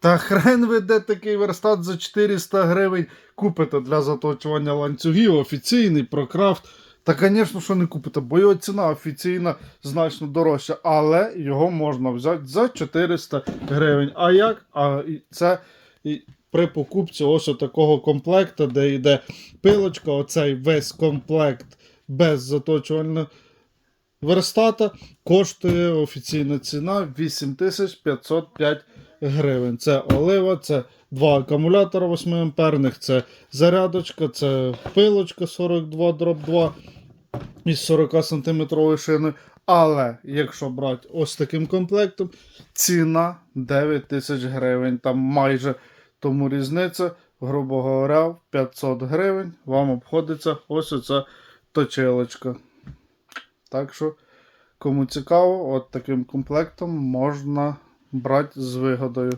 Та хрен ви де такий верстат за 400 гривень купите для заточування ланцюгів, офіційний, прокрафт. Та, звісно, що не купите, бо його ціна офіційна значно дорожча, але його можна взяти за 400 гривень. А як? А це при покупці ось такого комплекту, де йде пилочка, оцей весь комплект без заточувального верстата, коштує офіційна ціна 8505 гривень. Це олива, це два акумулятора 8 амперних, це зарядочка, це пилочка 42 дроб 2 із 40 сантиметровою шиною. Але якщо брати ось таким комплектом, ціна 9 тисяч гривень. Там майже тому різниця, грубо говоря, в 500 гривень вам обходиться ось оця точилочка. Так що, кому цікаво, от таким комплектом можна брати з вигодою.